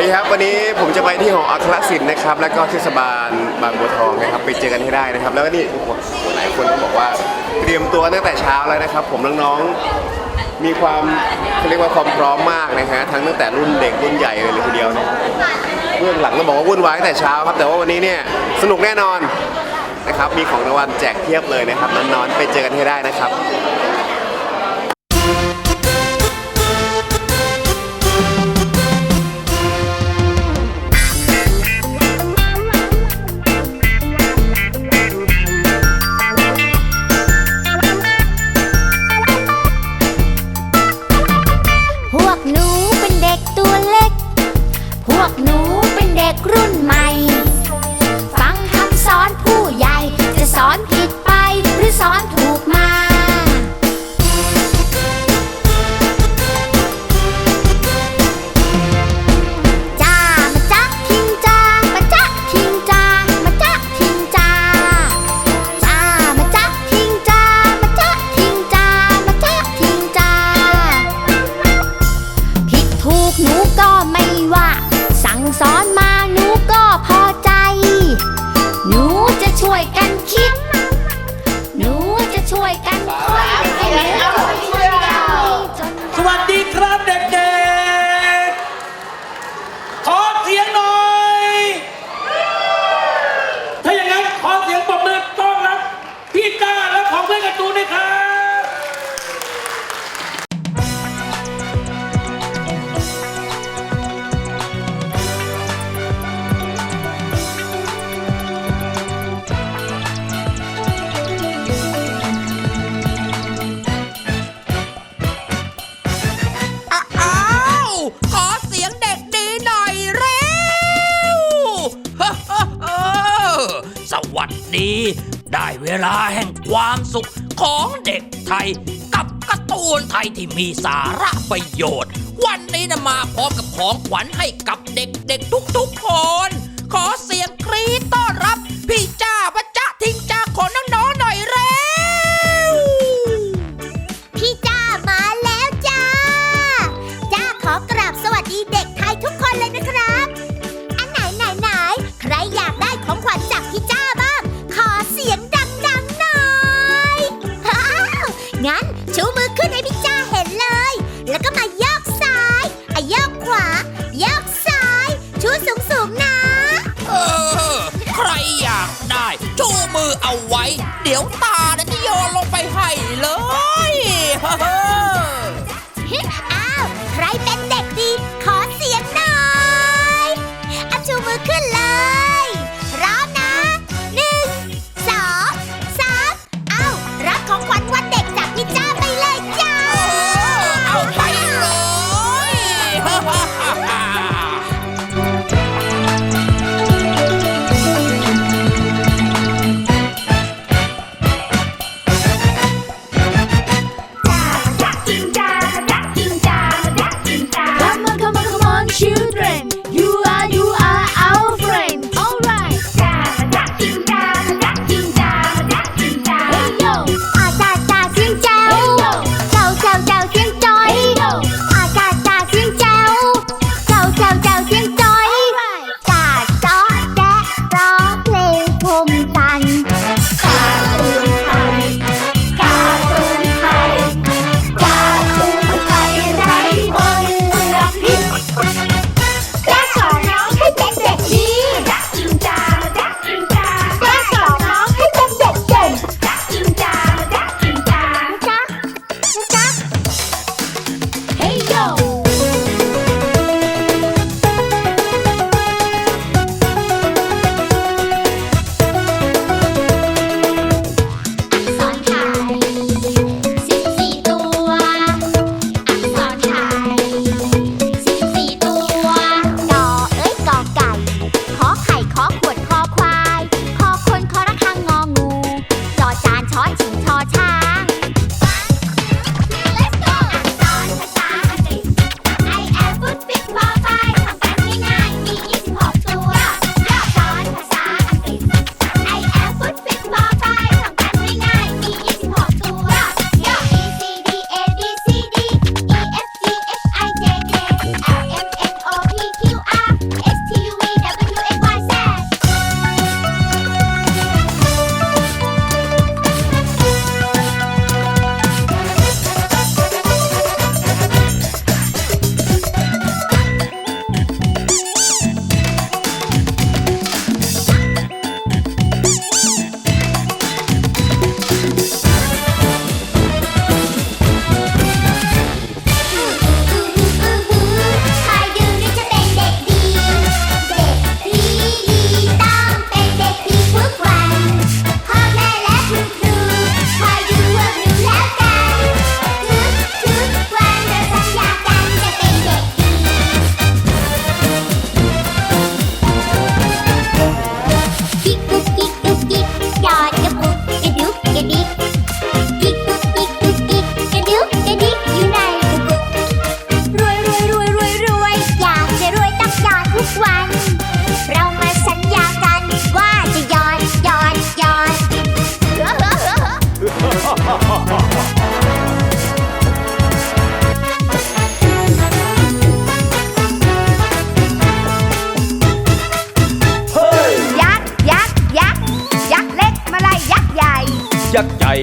ดีครับวันนี้ผมจะไปที่หออัครศิลป์นะครับ แล้วก็เทศบาลบางบัวทองนะครับไปเจอกันให้ได้นะครับ แล้วก็นี่หลายคนก็บอกว่าเตรียมตัวตั้งแต่เช้าแล้วนะครับ ผมน้องๆมีความเขาเรียกว่าความพร้อมมากนะฮะทั้งตั้งแต่รุ่นเด็กรุ่นใหญ่เลยทีเดียวนะเบื้องหลังก็บอกว่าวุ่นวายตั้งแต่เช้าครับแต่ว่าวันนี้เนี่ยสนุกแน่นอนนะครับมีของรางวัลแจกเพียบเลยนะครับน้องๆไปเจอกันให้ได้นะครับ ความสุขของเด็กไทย กับการ์ตูนไทยที่มีสาระประโยชน์ วันนี้นะมาพร้อมกับของขวัญให้กับเด็กๆทุกๆคน ขอเสียงกรี๊ดต้อนรับ พี่จ้าป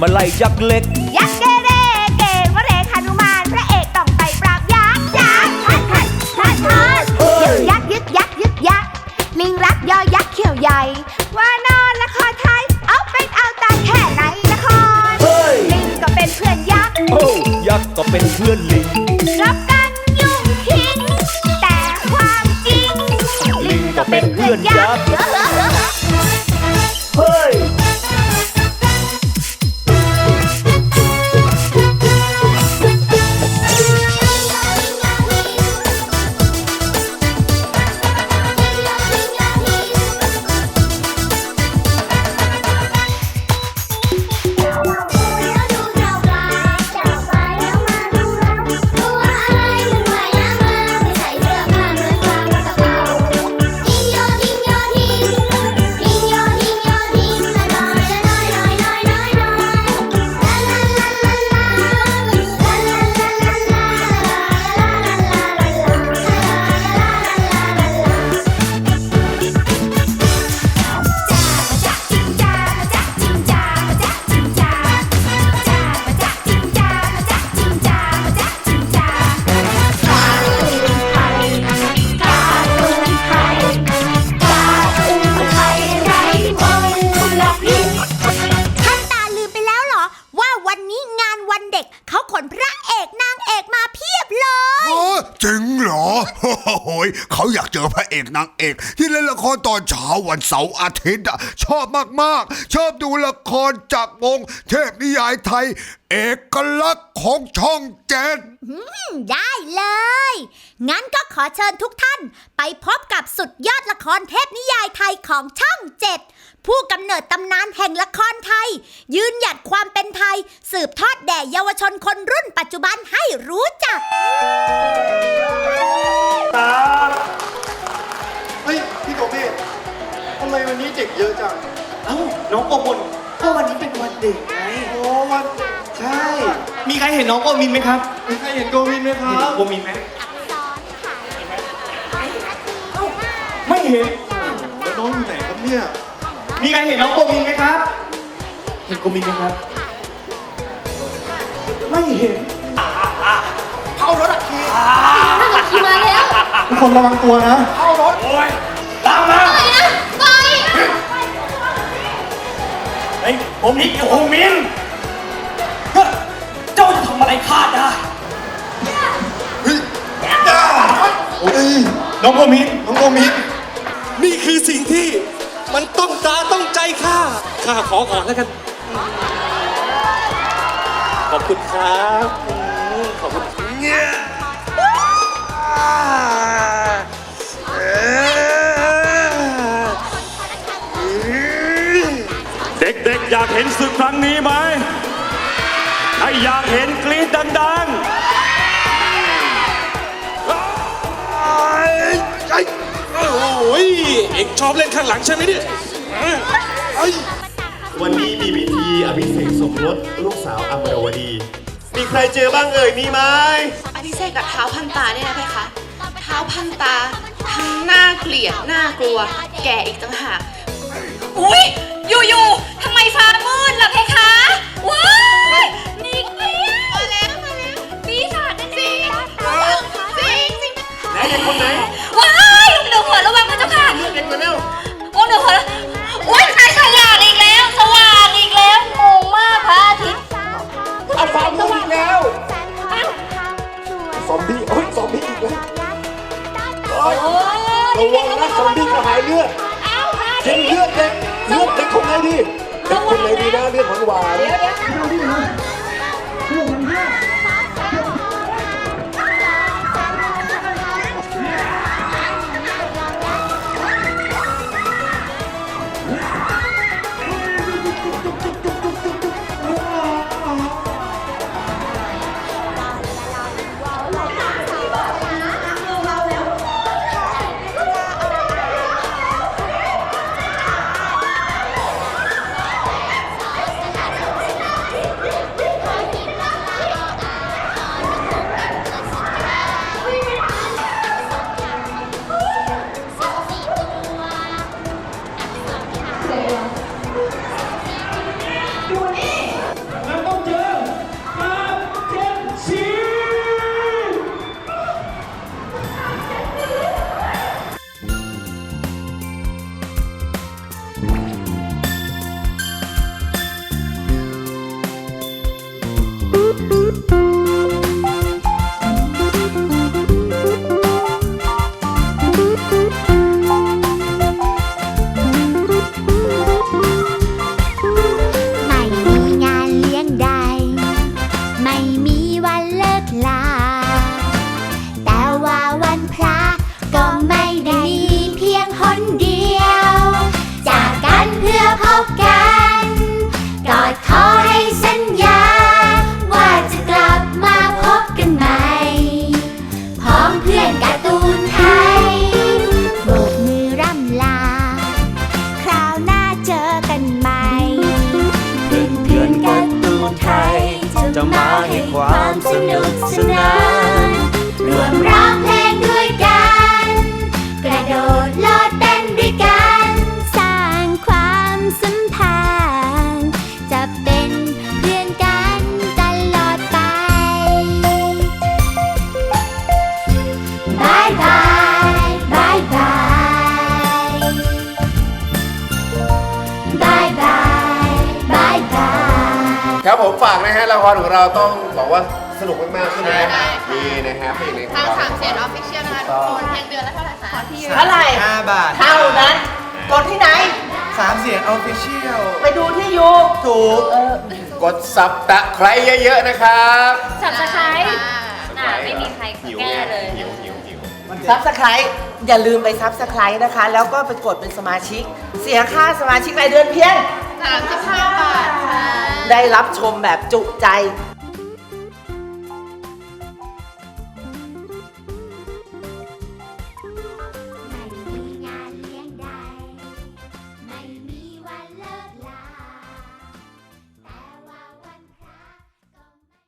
มาไล่ยักษ์เล็ก อพระเอกนางเอก ที่เล่นละครตอนเช้าวันเสาร์อาทิตย์อะชอบมากๆ ชอบดูละครจากวงเทพนิยายไทย เอกลักษณ์ของช่องเจ็ดได้เลย งั้นก็ขอเชิญทุกท่าน ไปพบกับสุดยอดละครเทพนิยายไทยของช่องเจ็ดผู้กำเนิดตำนานแห่งละครไทย ยืนหยัดความเป็นไทย สืบทอดแด่เยาวชนคนรุ่นปัจจุบันให้รู้จักเฮ้ยพี่โกเม่ทำไมวันนี้เด็กเยอะจัง เอ้า น้องโกมลก็วันนี้เป็นวันเด็กไง โอ้วันใช่ มีใครเห็นน้องโกมินไหมครับมีใครเห็นโกวินไหมคเห็นรับโกมินไหมไม่เห็น แล้วน้องอยู่ไหนครับเนี่ย มีใครเห็นน้องโกมินไหมครับ เห็นโกมินไหมครับ ไม่เห็น เข้ารถอะคีมาแล้วทุก คนระวังตัวนะเข้ารถโอ้ยตามมาเฮ้ยผมนี่โกมินเฮ้ยเจ้าจะทำอะไรข้าได้น้องโกมินน้องโกมินนี่คือสิ่งที่มันต้องตาต้องใจข้าข้าขอก่อนแล้วกัน ขอบคุณครับอืมขอบคุณเด็กๆ อยากเห็นศึกครั้งนี้ไหมถ้าอยากเห็นกรี๊ดดังๆโอ้ยเอ็งชอบเล่นข้างหลังใช่ไหมเนี่ยวันนี้มีพิธีอภิเษกสมรสลูกสาวอมรวดี มีใครเจอบ้างเอ่ยมีไหม อภิเษกกับเท้าพันตาเนี่ยนะเพคะ เท้าพันตาทั้งน่าเกลียดน่ากลัว แก่อีกต่างหาก อุ๊ย อยู่ๆทำไม ฟ้ามืดล่ะเพคะว้ายนี่เกลียดมาแล้วมาแล้วปีศาจนั่นเองจริงจริงไหนเด็กคนไหน สนุกสนานรวมร้องเพลงด้วยกัน กระโดดโลดเต้นด้วยกัน สร้างความสัมพันธ์ จะเป็นเพื่อนกันตลอดไปบายบายบายบายบายบายบายบาย ครับผมฝากนะฮะละครของเราต้องบอกว่า สนุกมากๆใช่ไหมมีนะฮะเพลงในของทางเราสามเซนออฟฟิเชียลนะคะทุกคนเพียงเดือนละเท่าไหร่คะเท่าไหร่5บาทเท่านั้นกดที่ไหน สามเสียงออฟฟิเชียลไปดูที่ยูถูกกดซับตะไคร้เยอะๆนะครับสับสไครต์น่าไม่มีใครแก้เลยหิวหิวหิว ซับสไครต์อย่าลืมไปซับสไครต์นะคะ แล้วก็ไปกดเป็นสมาชิก เสียค่าสมาชิกรายเดือนเพียง สามสิบห้าบาทค่ะ ได้รับชมแบบจุใจ